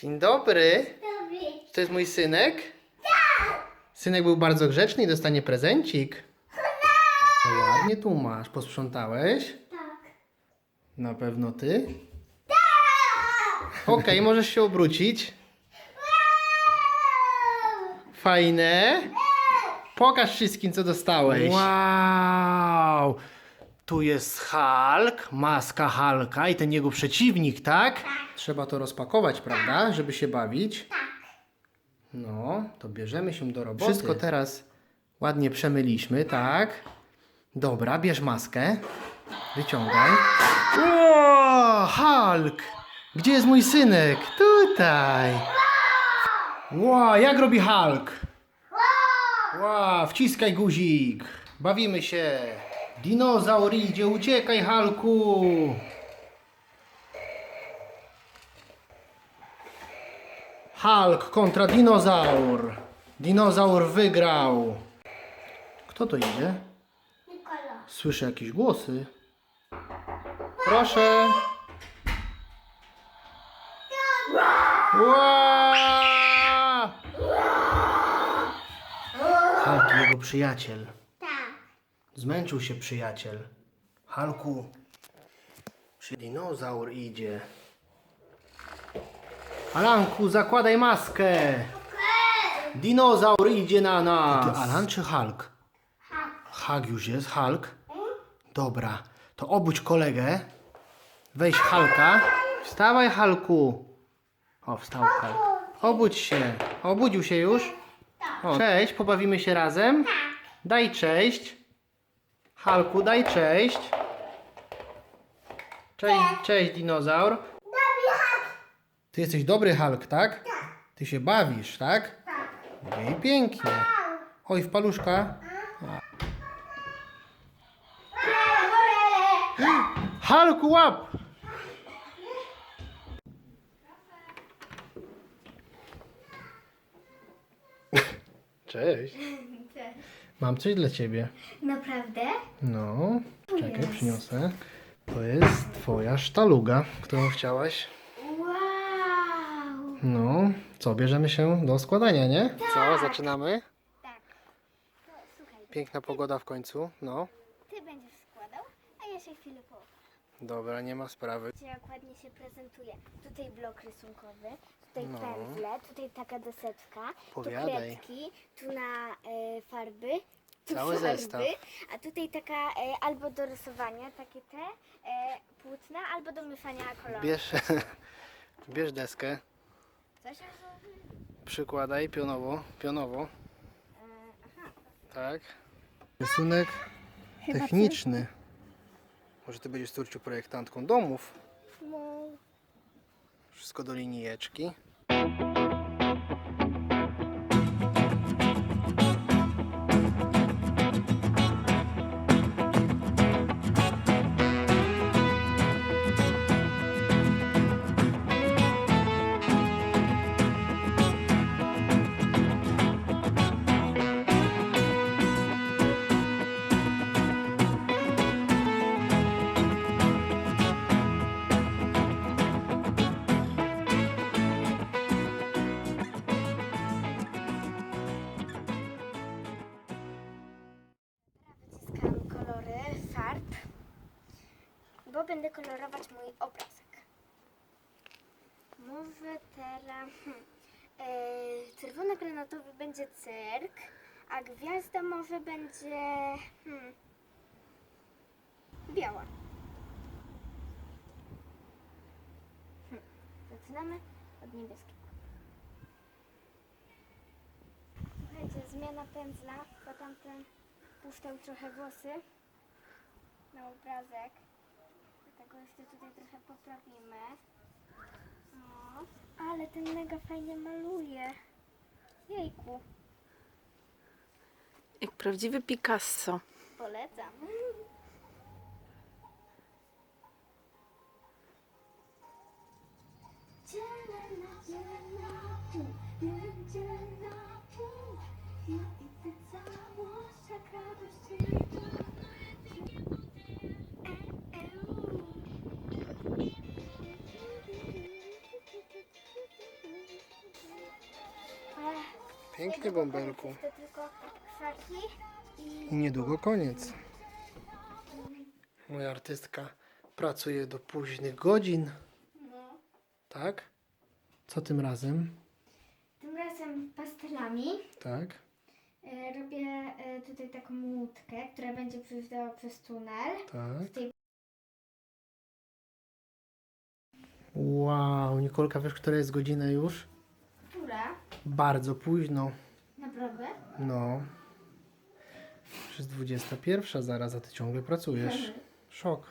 Dzień dobry. Dobry. Czy to jest mój synek? Tak. Synek był bardzo grzeczny i dostanie prezencik. No ładnie tu masz. Posprzątałeś? Tak. Na pewno ty? Okej, możesz się obrócić. Fajne. Pokaż wszystkim, co dostałeś. Wow! Tu jest Hulk, maska Hulka i ten jego przeciwnik, tak? Trzeba to rozpakować, prawda? Żeby się bawić. Tak. No, to bierzemy się do roboty. Wszystko teraz ładnie przemyliśmy, tak? Dobra, bierz maskę. Wyciągaj. O, Hulk! Gdzie jest mój synek? Tutaj. Wow, jak robi Hulk? Wow, wciskaj guzik. Bawimy się. Dinozaur idzie, uciekaj Hulku. Hulk kontra dinozaur. Dinozaur wygrał. Kto to idzie? Nikola. Słyszę jakieś głosy. Proszę. Ła! Hulk jego przyjaciel. Tak. Zmęczył się przyjaciel. Halku. Czy dinozaur idzie? Alanku, zakładaj maskę. Dinozaur idzie na nas. Ty Alan czy Hulk? Hulk już jest, Hulk. Dobra, to obudź kolegę. Weź Halka. Wstawaj, Halku. O, wstał Hulk. Obudź się. Obudził się już? O, cześć, pobawimy się razem? Daj cześć. Halku, daj cześć. Cześć, cześć dinozaur. Ty jesteś dobry Hulk, tak? Ty się bawisz, tak? Tak. No i pięknie. Oj, w paluszka. Halku, łap! Cześć. Mam coś dla ciebie. Naprawdę? No, czekaj, przyniosę. To jest twoja sztaluga, którą chciałaś. Wow. No, co, bierzemy się do składania, nie? Co, zaczynamy? Tak. Piękna pogoda w końcu, no. ty będziesz składał, a ja się chwilę położę. Dobra, nie ma sprawy. Zobaczcie, jak ładnie się prezentuje. Tutaj blok rysunkowy, tutaj No. pędzle, tutaj taka deseczka, Powiadaj. tu kredki, tu na e, farby. Tu Cały farby, zestaw. A tutaj taka e, albo do rysowania, takie te e, płótna, albo do mieszania kolorów. Bierz, bierz deskę, Co się zrobi? przykładaj pionowo, pionowo, E, aha. tak. Rysunek techniczny. Może ty będziesz córciu projektantką domów. No, Wszystko do linijeczki. Będę kolorować mój obrazek. Może teraz... Hmm, e, Czerwono-granatowy będzie cyrk, a gwiazda może będzie... Hmm, biała. Hmm, zaczynamy od niebieskiego. Słuchajcie, zmiana pędzla, bo tamten puszczał trochę włosy na obrazek. Dlatego jeszcze tutaj trochę poprawimy. O, ale ten mega fajnie maluje. Jejku, Jak prawdziwy Picasso. polecam. Zielona, zielona, pół, zielona, pół. Ja idę całość, Pięknie, Niedługo bąbelku. koniec, To tylko krzaki i... I niedługo koniec. Moja artystka pracuje do późnych godzin. No. Tak? Co tym razem? Tym razem pastelami Tak. e, robię e, tutaj taką łódkę, która będzie przejeżdżała przez tunel. Tak. W tej Wow, Nikolka, wiesz, która jest godzina już? Bardzo późno. naprawdę, No. Już jest 21 zaraz, a ty ciągle pracujesz. Szok.